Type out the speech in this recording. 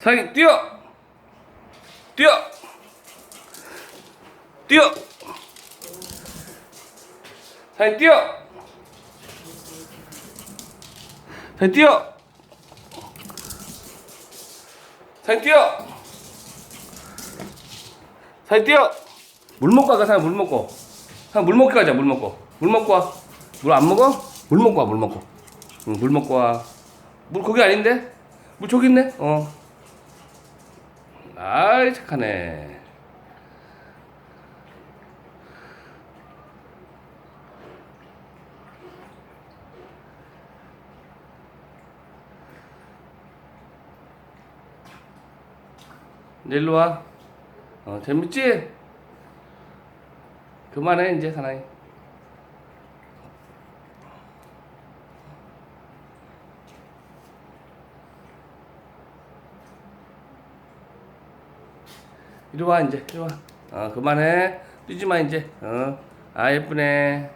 사장님 뛰어! 뛰어! 뛰어! 사장님 뛰어! 사장님 뛰어! 사장님 뛰어! 사장님 뛰어! 물 먹고 가가 사장님 물 먹고? 사장님 물 먹고 가자 물 먹고. 물 먹고 와물 안 먹어? 물 먹고 와물 먹고. 응, 물 먹고 와물 거기 아닌데? 물 저기 있네? 어 아이 착하네. 이제 일로 와. 어, 재밌지? 그만해 이제 사나이 이리 와 이제 이리 와. 어 그만해. 뛰지 마 이제. 어. 아 예쁘네.